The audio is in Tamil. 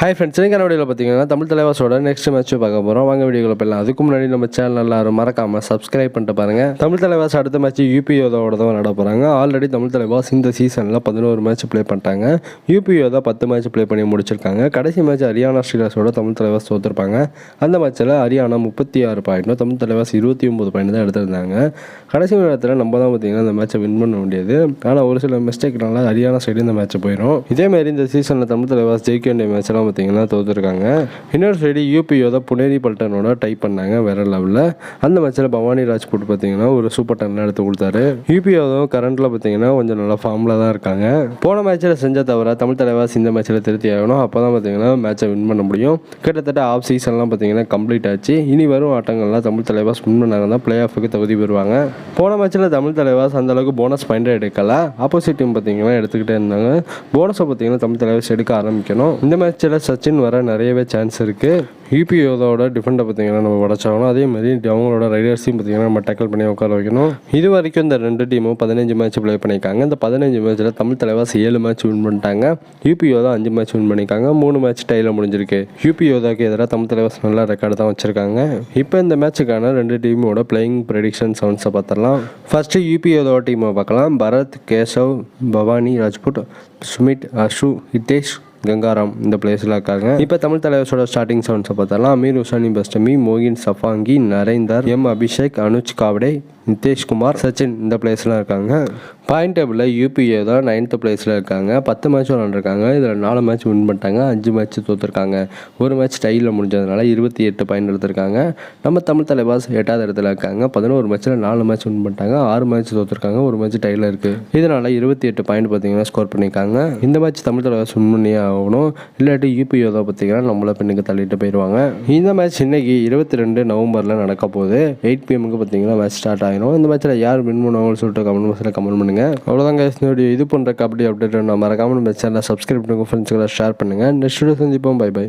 ஹாய் ஃப்ரெண்ட்ஸ் நீங்கள் வீடியோவில் பார்த்தீங்கன்னா தமிழ் தலைவாசோட நெக்ஸ்ட் மேட்ச் பார்க்க போகிறோம் வாங்க வீடியோவில் போயிடலாம். அதுக்கு முன்னாடி நம்ம சேனல் எல்லாரும் மறக்காமல் சப்ஸ்கிரைப் பண்ணிட்டு பாருங்கள் தமிழ் தலைவாஸ் அடுத்த மேட்ச் யூபியோதோட தான் விளாட போகிறாங்க ஆல்ரெடி தமிழ் தலைவாஸ் இந்த சீசனில் பதினோரு மேட்ச் ப்ளே பண்ணிட்டாங்க. யூபியோ தான் பத்து மேட்ச் ப்ளே பண்ணி முடிச்சிருக்காங்க. கடைசி மேட்ச் ஹரியானா ஸ்ரீலாஸோட தமிழ் தலைவாஸ் தோற்றுருப்பாங்க அந்த மேட்ச்சில் ஹரியானா முப்பத்தி ஆறு பாயிண்ட்டும் தமிழ் தலைவாஸ் இருபத்தி ஒம்பது பாயிண்ட் தான் எடுத்திருந்தாங்க. கடைசி நேரத்தில் நம்ம தான் பார்த்தீங்கன்னா இந்த மேட்ச்சை வின் பண்ண முடியாது ஆனால் ஒரு சில மிஸ்டேக்னால ஹரியானா சைடு இந்த மேட்ச் போயிடும் இதேமாரி இந்த சீசனில் தமிழ் தலைவாஸ் ஜெயிக்க வேண்டிய மேட்ச்லாம் பார்த்தீங்கன்னா தோத்துருக்காங்க. இன்னொரு சைடு யூபிஓ தான் புனேரி பல்டனோட டைப் பண்ணாங்க வேற லெவலில் அந்த மேட்ச்சில் பவானி ராஜ்புட் பார்த்தீங்கன்னா ஒரு சூப்பர் டன்லாம் எடுத்து கொடுத்தாரு. யூபிஓ தான் கரண்ட்டில் பார்த்தீங்கன்னா கொஞ்சம் நல்லா ஃபார்மில் தான் இருக்காங்க. போன மேட்ச்சில் செஞ்ச தவிர தமிழ் தலைவாஸ் இந்த மேட்ச்சில் திருத்தி ஆகணும். அப்போ தான் பார்த்தீங்கன்னா மேட்சை வின் பண்ண முடியும். கிட்டத்தட்ட ஆஃப் சீசன்லாம் பார்த்தீங்கன்னா கம்ப்ளீட் ஆச்சு. இனி வரும் ஆட்டங்கள்லாம் தமிழ் தலைவாஸ் வின் பண்ணாங்க தான் பிளே ஆஃபுக்கு தகுதி பெறுவாங்க. போன மேட்ச்சில் தமிழ் தலைவாஸ் அந்த அளவுக்கு போனஸ் பாயிண்ட் எடுக்கலை. ஆப்போசிட் டீம் பார்த்தீங்கன்னா எடுத்துக்கிட்டே இருந்தாங்க. போனஸை பார்த்தீங்கன்னா தமிழ் தலைவாஸ் எடுக்க ஆரம்பிக்கணும். இந்த மேட்ச்சில் சச்சின் வர நிறையவே சான்ஸ் இருக்குது யூபிஓதோட டிஃபெண்டை பார்த்தீங்கன்னா நம்ம உடச்சாகணும் அதே மாதிரி அவங்களோட ரைடர்ஸையும் பார்த்தீங்கன்னா நம்ம டேக்கிள் பண்ணி உட்கார வைக்கணும். இது வரைக்கும் இந்த ரெண்டு டீமும் பதினஞ்சு மேட்ச் ப்ளே பண்ணியிருக்காங்க. இந்த பதினஞ்சு மேட்ச்சில் தமிழ் தலைவாஸ் ஏழு மேட்ச் வின் பண்ணிட்டாங்க. யூபிஓ தான் அஞ்சு மேட்ச் வின் பண்ணியிருக்காங்க. மூணு மேட்ச் டைல முடிஞ்சிருக்கு. யூபிஓதாக்கு எதிராக தமிழ் தலைவாஸ் நல்ல ரெக்கார்டு தான் வச்சிருக்காங்க. இப்போ இந்த மேட்சுக்கான ரெண்டு டீமோட பிளேயிங் ப்ரெடிக்ஷன் சவுண்ட்ஸை பார்த்துடலாம். ஃபர்ஸ்ட்டு யூபிஓதோட டீமை பார்க்கலாம். பரத் கேசவ் பவானி ராஜ்புட் சுமித் அஷு ஹிதேஷ் கங்காராம் இந்த பிளேஸில் இருக்காங்க. இப்போ தமிழ் தலைவர்ஸோட ஸ்டார்டிங் சவுண்ட்ஸை பார்த்தாலாம் அமீர் உசானி பஸ்டமி மோகின் சஃபாங்கி நரேந்தர் எம் அபிஷேக் அனுஜ் காவடே நிதிஷ்குமார் சச்சின் இந்த பிளேஸ்லாம் இருக்காங்க. பாயிண்ட் டேபிளில் யூபிஏ தான் நைன்த்து பிளேஸில் இருக்காங்க. பத்து மேட்ச் விளாண்டுருக்காங்க இதில் நாலு மேட்ச் வின் பண்ணிட்டாங்க. அஞ்சு மேட்ச் தோற்றுருக்காங்க ஒரு மேட்ச் டையில் முடிஞ்சதுனால இருபத்தி எட்டு பாயிண்ட் எடுத்திருக்காங்க. நம்ம தமிழ் தலைவாஸ் எட்டாவது இடத்துல இருக்காங்க. பதினோரு மேட்ச்சில் நாலு மேட்ச் வின் பண்ணிட்டாங்க. ஆறு மேட்ச் தோற்றுருக்காங்க ஒரு மேட்ச் டையில் இருக்குது இதனால் இருபத்தி எட்டு பாயிண்ட் பார்த்தீங்கன்னா ஸ்கோர் பண்ணியிருக்காங்க. இந்த மேட்ச் தமிழ் தலைவாஸ் வின் பண்ணியே ஆகணும். இல்லாட்டி யூபிஓ தான் பார்த்தீங்கன்னா நம்மளை பின்னுக்கு தள்ளிட்டு போயிடுவாங்க இந்த மேட்ச் இன்னைக்கு இருபத்தி ரெண்டு நவம்பரில் நடக்க போகுது. எயிட் பிஎம்க்கு பார்த்தீங்கன்னா மேட்ச் ஸ்டார்ட் ஆகிடும் இந்த மேட்ச்சில் யார் வின் பண்ணுவாங்கன்னு சொல்லிட்டு கமெண்ட் பாக்ஸில் கமெண்ட் பண்ணுங்கள் அவ்வளோதாங்க இந்த video இது பண்ணுற கபடி அப்டேட் நான் மறக்காமல் நம்ம சேனலை சப்ஸ்கிரைப் பண்ணுங்கள் ஃப்ரெண்ட்ஸுகளை ஷேர் பண்ணுங்கள் நெக்ஸ்ட் வீடியோ சந்திப்போம். Bye bye